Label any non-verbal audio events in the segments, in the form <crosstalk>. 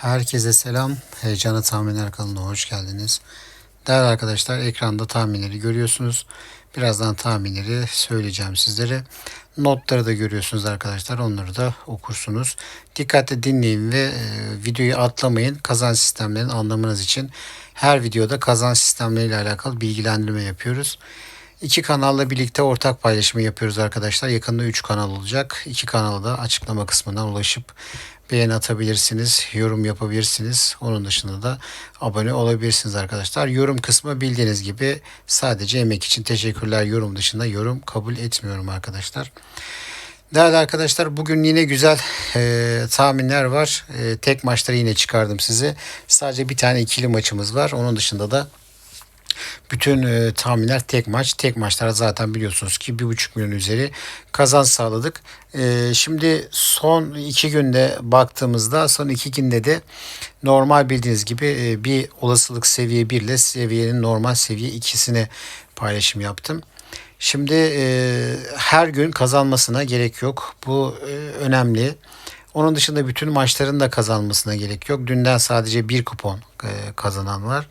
Herkese selam. Heyecanı Tahminler kanalına hoş geldiniz. Değerli arkadaşlar ekranda tahminleri görüyorsunuz. Birazdan tahminleri söyleyeceğim sizlere. Notları da görüyorsunuz arkadaşlar. Onları da okursunuz. Dikkatli dinleyin ve e, videoyu atlamayın. Kazan sistemlerini anlamanız için her videoda kazan sistemleriyle alakalı bilgilendirme yapıyoruz. İki kanalla birlikte ortak paylaşımı yapıyoruz arkadaşlar. Yakında 3 kanal olacak. İki kanala da açıklama kısmından ulaşıp beğeni atabilirsiniz, yorum yapabilirsiniz. Onun dışında da abone olabilirsiniz arkadaşlar. Yorum kısmı bildiğiniz gibi sadece emek için teşekkürler yorum dışında yorum kabul etmiyorum arkadaşlar. Değerli arkadaşlar bugün yine güzel e, tahminler var. E, tek maçları yine çıkardım size. Sadece bir tane ikili maçımız var. Onun dışında da bütün e, tahminler tek maç. Tek maçlar zaten biliyorsunuz ki bir buçuk milyon üzeri kazanç sağladık. E, şimdi son iki günde baktığımızda son iki günde de normal bildiğiniz gibi e, bir olasılık seviye 1 ile seviyenin normal seviye ikisini paylaşım yaptım. Şimdi e, her gün kazanmasına gerek yok. Bu e, önemli. Onun dışında bütün maçların da kazanmasına gerek yok. Dünden sadece bir kupon e, kazanan var.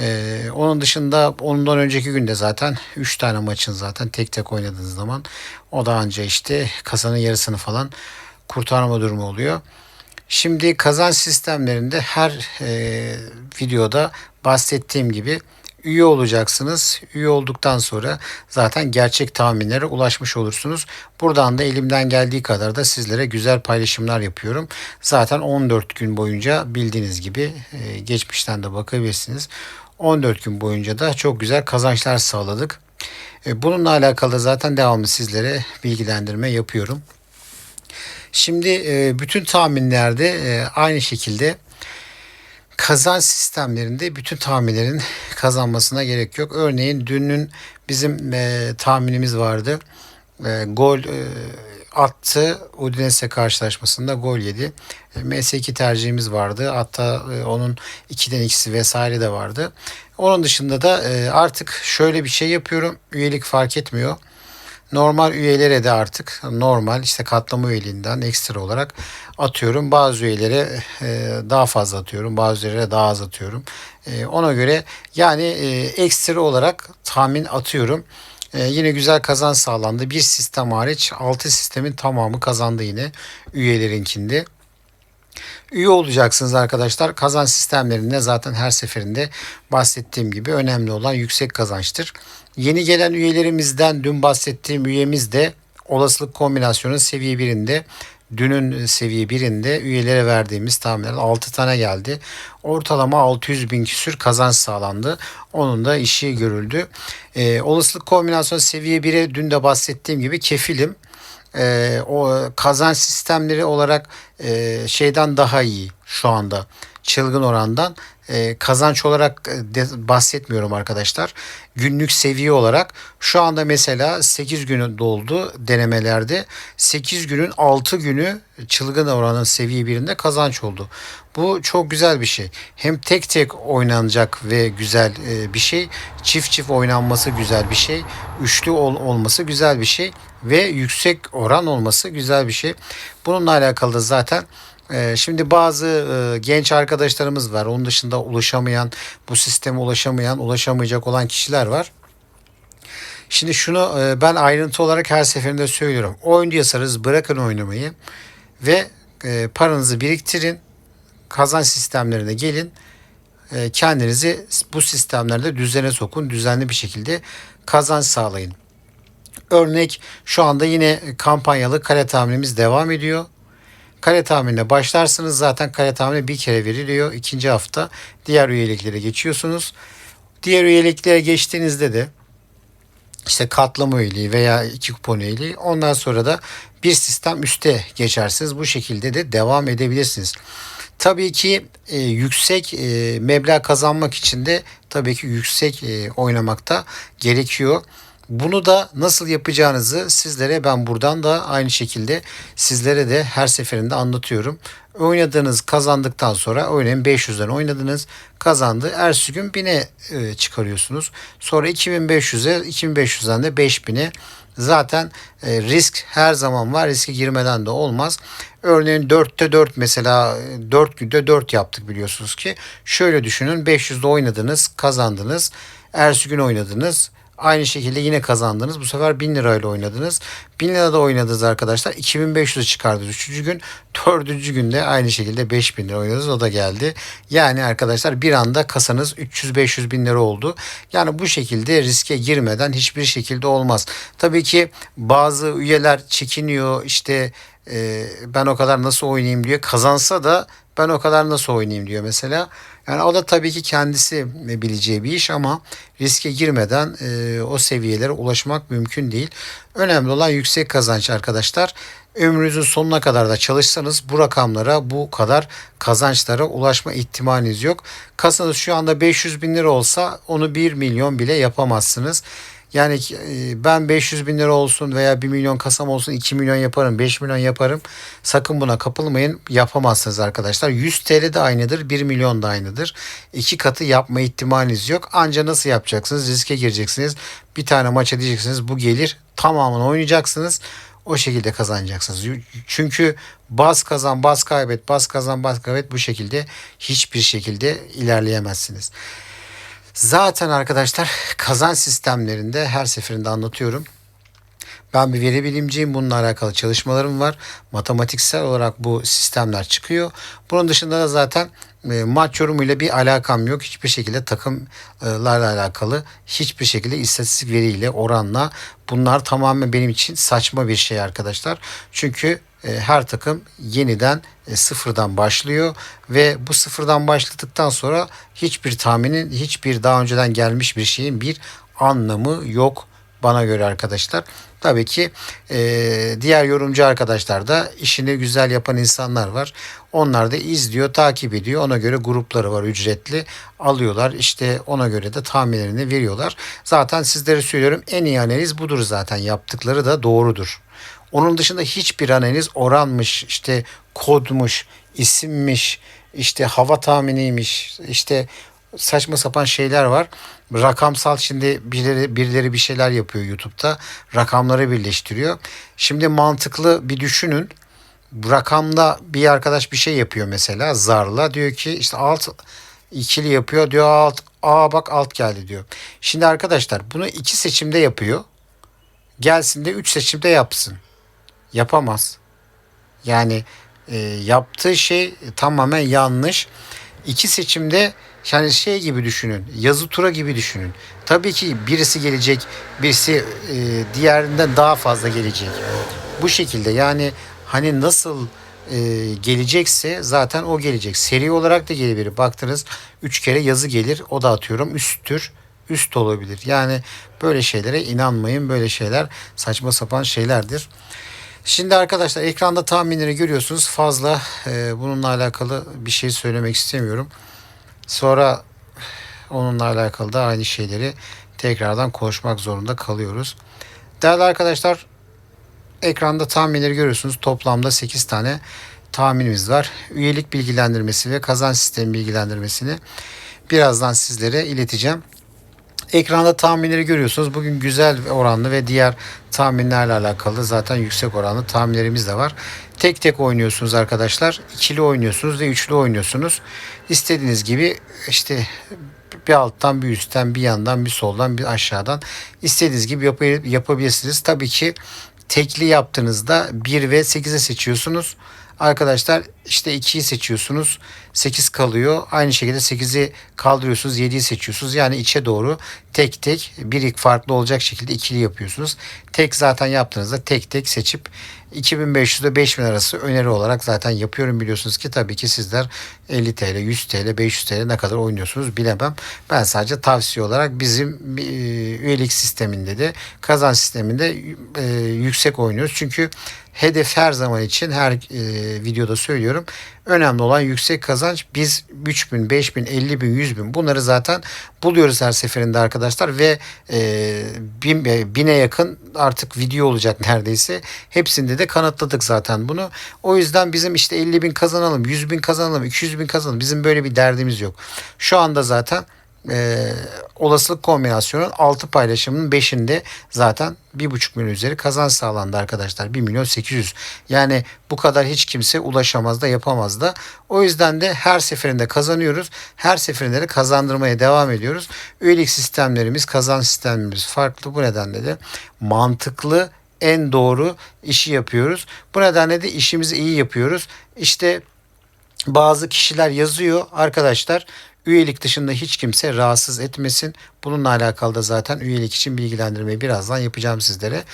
Ee, onun dışında ondan önceki günde zaten 3 tane maçın zaten tek tek oynadığınız zaman o da anca işte kazanın yarısını falan kurtarma durumu oluyor. Şimdi kazan sistemlerinde her e, videoda bahsettiğim gibi üye olacaksınız. Üye olduktan sonra zaten gerçek tahminlere ulaşmış olursunuz. Buradan da elimden geldiği kadar da sizlere güzel paylaşımlar yapıyorum. Zaten 14 gün boyunca bildiğiniz gibi e, geçmişten de bakabilirsiniz. 14 gün boyunca da çok güzel kazançlar sağladık. E, bununla alakalı zaten devamlı sizlere bilgilendirme yapıyorum. Şimdi e, bütün tahminlerde e, aynı şekilde kazanç sistemlerinde bütün tahminlerin kazanmasına gerek yok. Örneğin dünün bizim tahminimiz vardı. Gol attı. Udinese karşılaşmasında gol yedi. E, MS2 tercihimiz vardı. Hatta e, onun 2'den ikisi vesaire de vardı. Onun dışında da e, artık şöyle bir şey yapıyorum. Üyelik fark etmiyor. Normal üyelere de artık normal işte katlama üyeliğinden ekstra olarak atıyorum. Bazı üyelere daha fazla atıyorum. Bazı üyelere daha az atıyorum. Ona göre yani ekstra olarak tahmin atıyorum. Ee, yine güzel kazan sağlandı. Bir sistem hariç 6 sistemin tamamı kazandı yine üyelerinkinde. Üye olacaksınız arkadaşlar. Kazan sistemlerinde zaten her seferinde bahsettiğim gibi önemli olan yüksek kazançtır. Yeni gelen üyelerimizden dün bahsettiğim üyemiz de olasılık kombinasyonu seviye 1'inde Dünün seviye birinde üyelere verdiğimiz tahminler 6 tane geldi. Ortalama 600 bin küsür kazanç sağlandı. Onun da işi görüldü. Ee, olasılık kombinasyonu seviye 1'e dün de bahsettiğim gibi kefilim. Ee, o kazanç sistemleri olarak e, şeyden daha iyi şu anda çılgın orandan e, kazanç olarak e, de, bahsetmiyorum arkadaşlar. Günlük seviye olarak şu anda mesela 8 günü doldu denemelerde. 8 günün 6 günü çılgın oranın seviye birinde kazanç oldu. Bu çok güzel bir şey. Hem tek tek oynanacak ve güzel e, bir şey. Çift çift oynanması güzel bir şey. Üçlü ol, olması güzel bir şey. Ve yüksek oran olması güzel bir şey. Bununla alakalı da zaten şimdi bazı e, genç arkadaşlarımız var. Onun dışında ulaşamayan, bu sisteme ulaşamayan, ulaşamayacak olan kişiler var. Şimdi şunu e, ben ayrıntı olarak her seferinde söylüyorum. Oyun diyorsanız bırakın oynamayı ve e, paranızı biriktirin. Kazanç sistemlerine gelin. Kendinizi bu sistemlerde düzene sokun. Düzenli bir şekilde kazanç sağlayın. Örnek şu anda yine kampanyalı kare tahminimiz devam ediyor. Kare tahminine başlarsınız. Zaten kare tahmini bir kere veriliyor. İkinci hafta diğer üyeliklere geçiyorsunuz. Diğer üyeliklere geçtiğinizde de işte katlama üyeliği veya iki kupon üyeliği ondan sonra da bir sistem üste geçersiniz. Bu şekilde de devam edebilirsiniz. Tabii ki e, yüksek e, meblağ kazanmak için de tabii ki yüksek e, oynamakta gerekiyor. Bunu da nasıl yapacağınızı sizlere ben buradan da aynı şekilde sizlere de her seferinde anlatıyorum. Oynadığınız kazandıktan sonra örneğin 500'den oynadınız kazandı. Ertesi gün 1000'e e, çıkarıyorsunuz. Sonra 2500'e 2500'den de 5000'e zaten e, risk her zaman var. Riske girmeden de olmaz. Örneğin 4'te 4 mesela 4 günde 4 yaptık biliyorsunuz ki. Şöyle düşünün 500'de oynadınız kazandınız. Ertesi gün oynadınız. Aynı şekilde yine kazandınız. Bu sefer 1000 lirayla oynadınız. 1000 lirada oynadınız arkadaşlar. 2500 çıkardınız. Üçüncü gün. Dördüncü günde aynı şekilde 5000 lira oynadınız. O da geldi. Yani arkadaşlar bir anda kasanız 300-500 bin lira oldu. Yani bu şekilde riske girmeden hiçbir şekilde olmaz. Tabii ki bazı üyeler çekiniyor. İşte e, ben o kadar nasıl oynayayım diyor. Kazansa da ben o kadar nasıl oynayayım diyor mesela. Yani o da tabii ki kendisi bileceği bir iş ama riske girmeden e, o seviyelere ulaşmak mümkün değil. Önemli olan yüksek kazanç arkadaşlar. Ömrünüzün sonuna kadar da çalışsanız bu rakamlara bu kadar kazançlara ulaşma ihtimaliniz yok. Kasanız şu anda 500 bin lira olsa onu 1 milyon bile yapamazsınız. Yani e, ben 500 bin lira olsun veya 1 milyon kasam olsun 2 milyon yaparım 5 milyon yaparım. Sakın buna kapılmayın yapamazsınız arkadaşlar. 100 TL de aynıdır 1 milyon da aynıdır. İki katı yapma ihtimaliniz yok. Anca nasıl yapacaksınız riske gireceksiniz. Bir tane maça diyeceksiniz bu gelir tamamını oynayacaksınız. O şekilde kazanacaksınız. Çünkü bas kazan bas kaybet bas kazan bas kaybet bu şekilde hiçbir şekilde ilerleyemezsiniz. Zaten arkadaşlar kazanç sistemlerinde her seferinde anlatıyorum. Ben bir veri bilimciyim. Bununla alakalı çalışmalarım var. Matematiksel olarak bu sistemler çıkıyor. Bunun dışında da zaten e, maç yorumuyla bir alakam yok. Hiçbir şekilde takımlarla alakalı hiçbir şekilde istatistik veriyle oranla bunlar tamamen benim için saçma bir şey arkadaşlar. Çünkü her takım yeniden e, sıfırdan başlıyor ve bu sıfırdan başladıktan sonra hiçbir tahminin hiçbir daha önceden gelmiş bir şeyin bir anlamı yok bana göre arkadaşlar. Tabii ki e, diğer yorumcu arkadaşlar da işini güzel yapan insanlar var. Onlar da izliyor, takip ediyor. Ona göre grupları var ücretli. Alıyorlar. İşte ona göre de tahminlerini veriyorlar. Zaten sizlere söylüyorum en iyi analiz budur zaten. Yaptıkları da doğrudur. Onun dışında hiçbir analiz oranmış, işte kodmuş, isimmiş, işte hava tahminiymiş, işte saçma sapan şeyler var. Rakamsal şimdi birileri, birileri bir şeyler yapıyor YouTube'da. Rakamları birleştiriyor. Şimdi mantıklı bir düşünün. Rakamda bir arkadaş bir şey yapıyor mesela zarla diyor ki işte alt ikili yapıyor diyor alt aa bak alt geldi diyor. Şimdi arkadaşlar bunu iki seçimde yapıyor. Gelsin de üç seçimde yapsın. Yapamaz. Yani e, yaptığı şey tamamen yanlış. İki seçimde yani şey gibi düşünün. Yazı tura gibi düşünün. Tabii ki birisi gelecek, birisi e, diğerinden daha fazla gelecek. Bu şekilde yani hani nasıl e, gelecekse zaten o gelecek. Seri olarak da gelebilir. Baktınız 3 kere yazı gelir. O da atıyorum üsttür. Üst olabilir. Yani böyle şeylere inanmayın. Böyle şeyler saçma sapan şeylerdir. Şimdi arkadaşlar ekranda tahminleri görüyorsunuz. Fazla e, bununla alakalı bir şey söylemek istemiyorum. Sonra onunla alakalı da aynı şeyleri tekrardan konuşmak zorunda kalıyoruz. Değerli arkadaşlar ekranda tahminleri görüyorsunuz. Toplamda 8 tane tahminimiz var. Üyelik bilgilendirmesi ve kazanç sistemi bilgilendirmesini birazdan sizlere ileteceğim. Ekranda tahminleri görüyorsunuz. Bugün güzel oranlı ve diğer tahminlerle alakalı zaten yüksek oranlı tahminlerimiz de var. Tek tek oynuyorsunuz arkadaşlar. İkili oynuyorsunuz ve üçlü oynuyorsunuz. İstediğiniz gibi işte bir alttan bir üstten bir yandan bir soldan bir aşağıdan istediğiniz gibi yap- yapabilirsiniz. Tabii ki tekli yaptığınızda 1 ve 8'e seçiyorsunuz. Arkadaşlar işte 2'yi seçiyorsunuz. 8 kalıyor. Aynı şekilde 8'i kaldırıyorsunuz. 7'yi seçiyorsunuz. Yani içe doğru tek tek bir farklı olacak şekilde ikili yapıyorsunuz. Tek zaten yaptığınızda tek tek seçip 2500 ile 5000 arası öneri olarak zaten yapıyorum biliyorsunuz ki tabii ki sizler 50 TL, 100 TL, 500 TL ne kadar oynuyorsunuz bilemem. Ben sadece tavsiye olarak bizim e, üyelik sistemi sisteminde de kazanç sisteminde e, yüksek oynuyoruz. Çünkü hedef her zaman için her e, videoda söylüyorum. Önemli olan yüksek kazanç. Biz 3000, 5000, 50 bin, 100 bin bunları zaten buluyoruz her seferinde arkadaşlar ve e, bin, e, bine yakın artık video olacak neredeyse. Hepsinde de kanıtladık zaten bunu. O yüzden bizim işte 50 bin kazanalım, 100 bin kazanalım, 200 bin kazanalım. Bizim böyle bir derdimiz yok. Şu anda zaten e, olasılık kombinasyonun 6 paylaşımının 5'inde zaten 1,5 milyon üzeri kazanç sağlandı arkadaşlar. 1 milyon 800. Yani bu kadar hiç kimse ulaşamaz da yapamaz da. O yüzden de her seferinde kazanıyoruz. Her seferinde de kazandırmaya devam ediyoruz. Üyelik sistemlerimiz, kazanç sistemlerimiz farklı. Bu nedenle de mantıklı en doğru işi yapıyoruz. Bu nedenle de işimizi iyi yapıyoruz. İşte bazı kişiler yazıyor arkadaşlar üyelik dışında hiç kimse rahatsız etmesin. Bununla alakalı da zaten üyelik için bilgilendirmeyi birazdan yapacağım sizlere.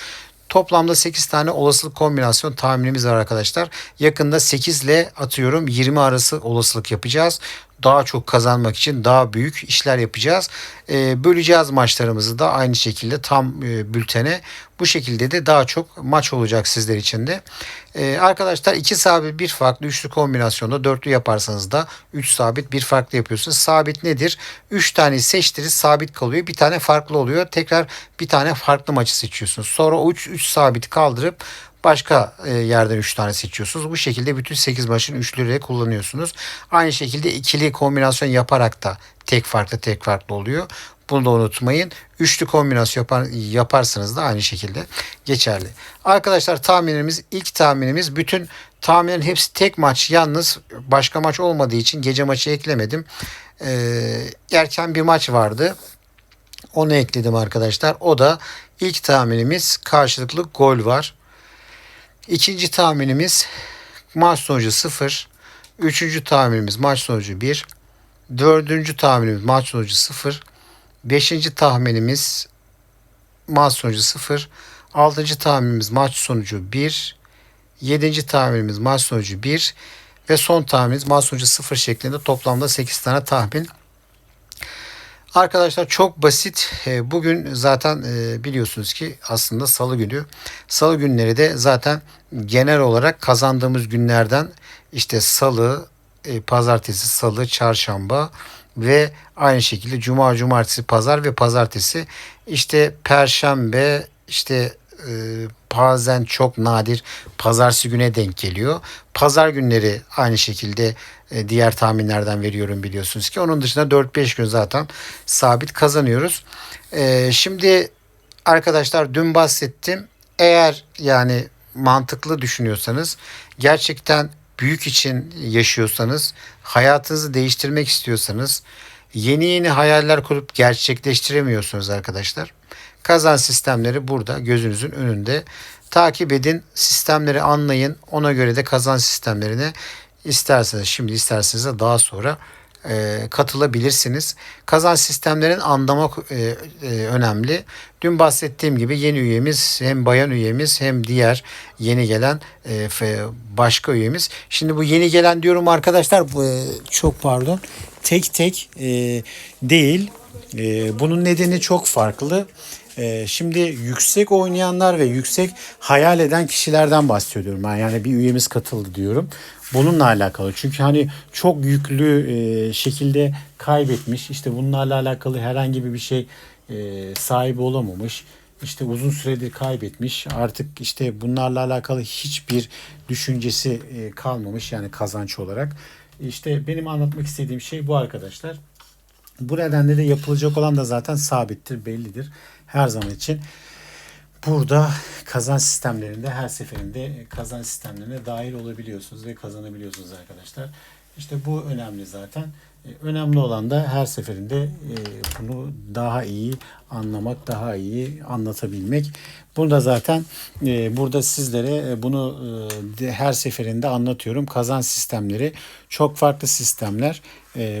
Toplamda 8 tane olasılık kombinasyon tahminimiz var arkadaşlar. Yakında 8 ile atıyorum 20 arası olasılık yapacağız. Daha çok kazanmak için daha büyük işler yapacağız. E, böleceğiz maçlarımızı da aynı şekilde tam e, bültene. Bu şekilde de daha çok maç olacak sizler için de. E, arkadaşlar 2 sabit bir farklı üçlü kombinasyonda dörtlü yaparsanız da 3 sabit bir farklı yapıyorsunuz. Sabit nedir? 3 tane seçtiniz sabit kalıyor. Bir tane farklı oluyor. Tekrar bir tane farklı maçı seçiyorsunuz. Sonra o 3 3 sabiti kaldırıp Başka e, yerden 3 tane seçiyorsunuz. Bu şekilde bütün 8 maçın üçlüyle kullanıyorsunuz. Aynı şekilde ikili kombinasyon yaparak da tek farklı tek farklı oluyor. Bunu da unutmayın. Üçlü kombinasyon yapar, yaparsanız da aynı şekilde geçerli. Arkadaşlar tahminimiz ilk tahminimiz bütün tahminlerin hepsi tek maç yalnız başka maç olmadığı için gece maçı eklemedim. Ee, erken bir maç vardı. Onu ekledim arkadaşlar. O da ilk tahminimiz karşılıklı gol var. İkinci tahminimiz maç sonucu 0. Üçüncü tahminimiz maç sonucu 1. Dördüncü tahminimiz maç sonucu 0. Beşinci tahminimiz maç sonucu 0. Altıncı tahminimiz maç sonucu 1. Yedinci tahminimiz maç sonucu 1. Ve son tahminimiz maç sonucu 0 şeklinde toplamda 8 tane tahmin Arkadaşlar çok basit. Ee, bugün zaten e, biliyorsunuz ki aslında salı günü. Salı günleri de zaten genel olarak kazandığımız günlerden işte salı, e, pazartesi, salı, çarşamba ve aynı şekilde cuma, cumartesi, pazar ve pazartesi işte perşembe işte e, bazen çok nadir pazartesi güne denk geliyor. Pazar günleri aynı şekilde e, diğer tahminlerden veriyorum biliyorsunuz ki. Onun dışında 4-5 gün zaten sabit kazanıyoruz. E, şimdi arkadaşlar dün bahsettim. Eğer yani mantıklı düşünüyorsanız gerçekten büyük için yaşıyorsanız hayatınızı değiştirmek istiyorsanız yeni yeni hayaller kurup gerçekleştiremiyorsunuz arkadaşlar. Kazan sistemleri burada gözünüzün önünde. Takip edin, sistemleri anlayın. Ona göre de kazan sistemlerine isterseniz şimdi isterseniz de daha sonra e, katılabilirsiniz. Kazan sistemlerin anlamak e, e, önemli. Dün bahsettiğim gibi yeni üyemiz hem bayan üyemiz hem diğer yeni gelen e, başka üyemiz. Şimdi bu yeni gelen diyorum arkadaşlar e, çok pardon tek tek e, değil. E, bunun nedeni çok farklı. Ee, şimdi yüksek oynayanlar ve yüksek hayal eden kişilerden bahsediyorum. Yani bir üyemiz katıldı diyorum. Bununla alakalı. Çünkü hani çok yüklü e, şekilde kaybetmiş. İşte bunlarla alakalı herhangi bir şey e, sahibi olamamış. İşte uzun süredir kaybetmiş. Artık işte bunlarla alakalı hiçbir düşüncesi e, kalmamış yani kazanç olarak. İşte benim anlatmak istediğim şey bu arkadaşlar. Bu nedenle de yapılacak olan da zaten sabittir, bellidir her zaman için burada kazan sistemlerinde her seferinde kazan sistemlerine dahil olabiliyorsunuz ve kazanabiliyorsunuz arkadaşlar. İşte bu önemli zaten. E, önemli olan da her seferinde e, bunu daha iyi anlamak, daha iyi anlatabilmek. Bunu da zaten e, burada sizlere bunu her seferinde anlatıyorum. Kazan sistemleri çok farklı sistemler.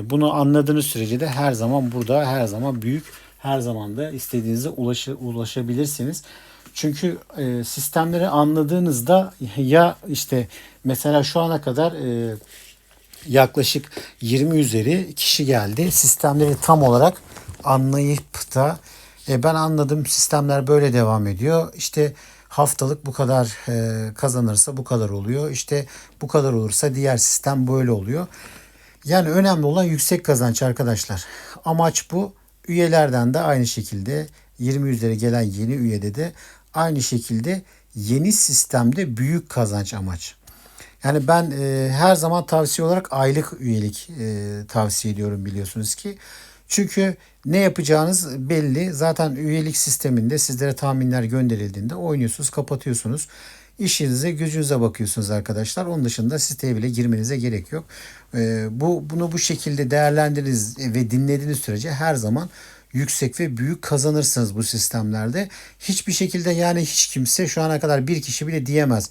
Bunu anladığınız sürece de her zaman burada her zaman büyük her zaman da istediğinize ulaşı, ulaşabilirsiniz. Çünkü e, sistemleri anladığınızda ya işte mesela şu ana kadar e, yaklaşık 20 üzeri kişi geldi. Sistemleri tam olarak anlayıp da E, ben anladım sistemler böyle devam ediyor. İşte haftalık bu kadar e, kazanırsa bu kadar oluyor. İşte bu kadar olursa diğer sistem böyle oluyor. Yani önemli olan yüksek kazanç arkadaşlar. Amaç bu. Üyelerden de aynı şekilde 20 üzeri gelen yeni üyede de aynı şekilde yeni sistemde büyük kazanç amaç. Yani ben e, her zaman tavsiye olarak aylık üyelik e, tavsiye ediyorum biliyorsunuz ki. Çünkü ne yapacağınız belli. Zaten üyelik sisteminde sizlere tahminler gönderildiğinde oynuyorsunuz, kapatıyorsunuz. İşinize, gücünüze bakıyorsunuz arkadaşlar. Onun dışında siteye bile girmenize gerek yok. E, bu bunu bu şekilde değerlendiriniz ve dinlediğiniz sürece her zaman yüksek ve büyük kazanırsınız bu sistemlerde. Hiçbir şekilde yani hiç kimse şu ana kadar bir kişi bile diyemez.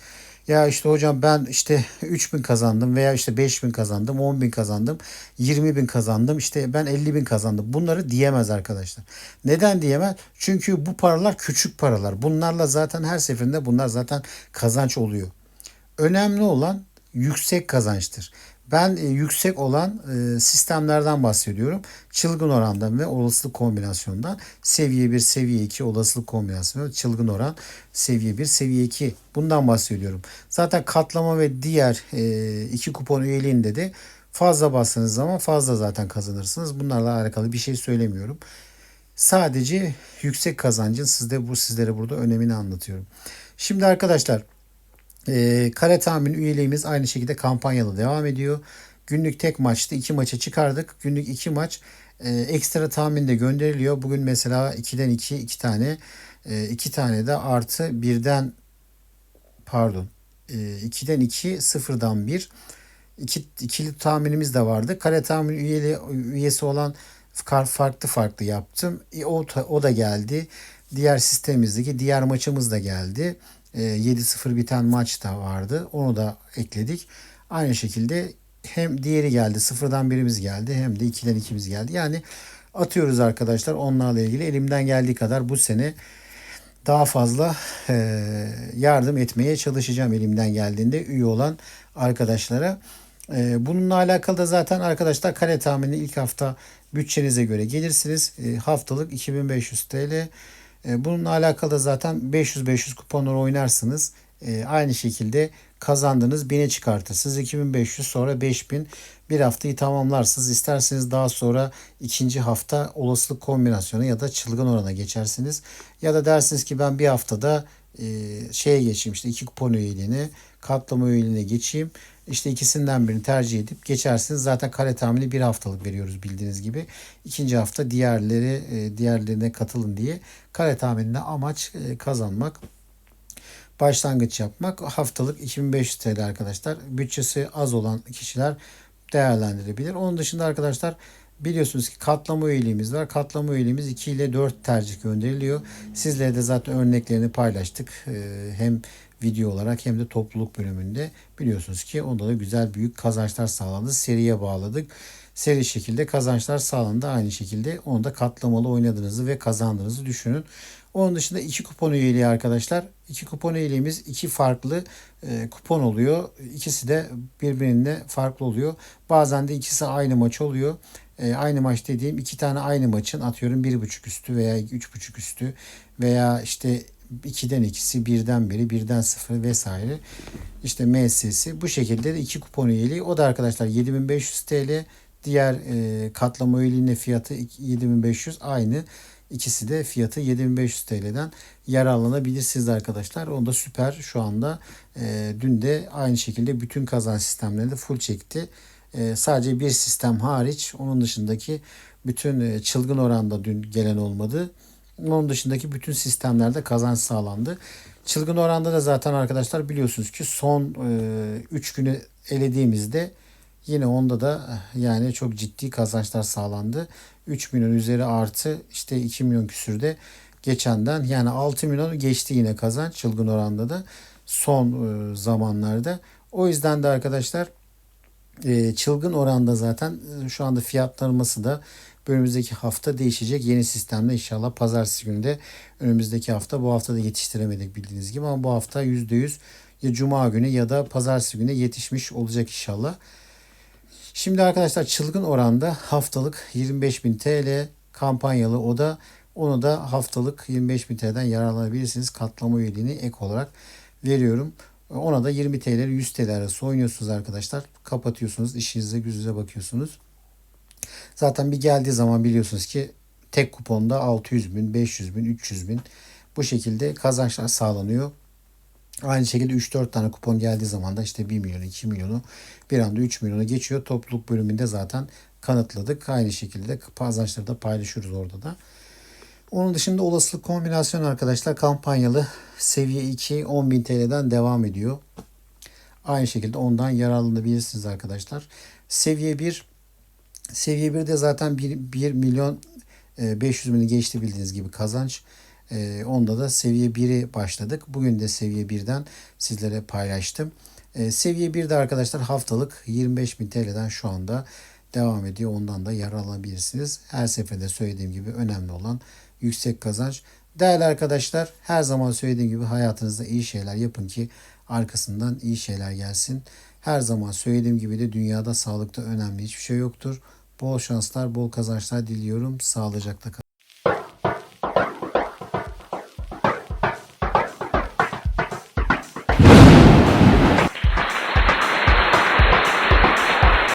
Ya işte hocam ben işte <laughs> 3 bin kazandım veya işte 5 bin kazandım, 10 bin kazandım, 20 bin kazandım, işte ben 50 bin kazandım. Bunları diyemez arkadaşlar. Neden diyemez? Çünkü bu paralar küçük paralar. Bunlarla zaten her seferinde bunlar zaten kazanç oluyor. Önemli olan yüksek kazançtır. Ben e, yüksek olan e, sistemlerden bahsediyorum. Çılgın orandan ve olasılık kombinasyondan. Seviye 1, seviye 2 olasılık kombinasyonu, çılgın oran, seviye 1, seviye 2 bundan bahsediyorum. Zaten katlama ve diğer e, iki kupon üyeliğinde de fazla bastığınız zaman fazla zaten kazanırsınız. Bunlarla alakalı bir şey söylemiyorum. Sadece yüksek kazancın sizde bu sizlere burada önemini anlatıyorum. Şimdi arkadaşlar e, kare tahmin üyeliğimiz aynı şekilde kampanyalı devam ediyor. Günlük tek maçta iki maça çıkardık. Günlük iki maç e, ekstra tahmin de gönderiliyor. Bugün mesela 2'den 2 iki tane e, iki tane de artı birden pardon e, 2'den 2 sıfırdan 1 iki, ikili tahminimiz de vardı. Kare tahmin üyeli, üyesi olan farklı farklı yaptım. E, o, o da geldi. Diğer sistemimizdeki diğer maçımız da geldi. 7-0 ee, biten maç da vardı. Onu da ekledik. Aynı şekilde hem diğeri geldi sıfırdan birimiz geldi hem de 2'den 2'miz geldi. Yani atıyoruz arkadaşlar onlarla ilgili elimden geldiği kadar bu sene daha fazla e, yardım etmeye çalışacağım elimden geldiğinde üye olan arkadaşlara. E, bununla alakalı da zaten arkadaşlar kare tahmini ilk hafta bütçenize göre gelirsiniz. E, haftalık 2500 TL bununla alakalı zaten 500-500 kuponlar oynarsınız. E, aynı şekilde kazandınız 1000'e çıkartırsınız. 2500 sonra 5000 bir haftayı tamamlarsınız. İsterseniz daha sonra ikinci hafta olasılık kombinasyonu ya da çılgın orana geçersiniz. Ya da dersiniz ki ben bir haftada e, şeye geçeyim işte iki kupon üyeliğine katlama üyeliğine geçeyim. İşte ikisinden birini tercih edip geçersiniz. Zaten kare tahmini bir haftalık veriyoruz bildiğiniz gibi. İkinci hafta diğerleri e, diğerlerine katılın diye kare tahmininde amaç e, kazanmak. Başlangıç yapmak. Haftalık 2500 TL arkadaşlar. Bütçesi az olan kişiler değerlendirebilir. Onun dışında arkadaşlar biliyorsunuz ki katlama üyeliğimiz var. Katlama üyeliğimiz 2 ile 4 tercih gönderiliyor. Sizlere de zaten örneklerini paylaştık. E, hem video olarak hem de topluluk bölümünde biliyorsunuz ki onda da güzel büyük kazançlar sağlandı. Seriye bağladık. Seri şekilde kazançlar sağlandı. Aynı şekilde onu da katlamalı oynadığınızı ve kazandığınızı düşünün. Onun dışında iki kupon üyeliği arkadaşlar. İki kupon üyeliğimiz iki farklı e, kupon oluyor. İkisi de birbirinde farklı oluyor. Bazen de ikisi aynı maç oluyor. E, aynı maç dediğim iki tane aynı maçın atıyorum bir buçuk üstü veya üç buçuk üstü veya işte 2'den ikisi, birden biri, birden sıfır vesaire. İşte MS'si bu şekilde de iki kupon üyeliği. O da arkadaşlar 7500 TL. Diğer e, katlama üyeliğinin fiyatı 7500 aynı. İkisi de fiyatı 7500 TL'den yararlanabilirsiniz arkadaşlar. O da süper şu anda. E, dün de aynı şekilde bütün kazan sistemlerinde full çekti. E, sadece bir sistem hariç onun dışındaki bütün e, çılgın oranda dün gelen olmadı. Onun dışındaki bütün sistemlerde kazanç sağlandı. Çılgın oranda da zaten arkadaşlar biliyorsunuz ki son 3 e, günü elediğimizde yine onda da yani çok ciddi kazançlar sağlandı. 3 milyon üzeri artı işte 2 milyon küsürde geçenden yani 6 milyon geçti yine kazanç çılgın oranda da son e, zamanlarda. O yüzden de arkadaşlar e, çılgın oranda zaten şu anda fiyatlanması da önümüzdeki hafta değişecek. Yeni sistemle inşallah pazartesi günü de önümüzdeki hafta bu hafta da yetiştiremedik bildiğiniz gibi ama bu hafta %100 ya cuma günü ya da pazartesi günü yetişmiş olacak inşallah. Şimdi arkadaşlar çılgın oranda haftalık 25.000 TL kampanyalı o da Onu da haftalık 25 bin TL'den yararlanabilirsiniz. Katlama üyeliğini ek olarak veriyorum. Ona da 20 TL 100 TL arası oynuyorsunuz arkadaşlar. Kapatıyorsunuz. işinize gücünüze bakıyorsunuz. Zaten bir geldiği zaman biliyorsunuz ki tek kuponda 600 bin, 500 bin, 300 bin bu şekilde kazançlar sağlanıyor. Aynı şekilde 3-4 tane kupon geldiği zaman da işte 1 milyon, 2 milyonu bir anda 3 milyona geçiyor. Topluluk bölümünde zaten kanıtladık. Aynı şekilde kazançları da paylaşıyoruz orada da. Onun dışında olasılık kombinasyon arkadaşlar kampanyalı seviye 2 10.000 TL'den devam ediyor. Aynı şekilde ondan yararlanabilirsiniz arkadaşlar. Seviye 1 Seviye 1'de zaten 1, 1 milyon e, 500 bini geçti bildiğiniz gibi kazanç. E, onda da seviye 1'i başladık. Bugün de seviye 1'den sizlere paylaştım. E, seviye 1'de arkadaşlar haftalık 25 bin TL'den şu anda devam ediyor. Ondan da yararlanabilirsiniz. Her seferinde söylediğim gibi önemli olan yüksek kazanç. Değerli arkadaşlar her zaman söylediğim gibi hayatınızda iyi şeyler yapın ki arkasından iyi şeyler gelsin. Her zaman söylediğim gibi de dünyada sağlıkta önemli hiçbir şey yoktur. Bol şanslar, bol kazançlar diliyorum. Sağlıcakla kalın.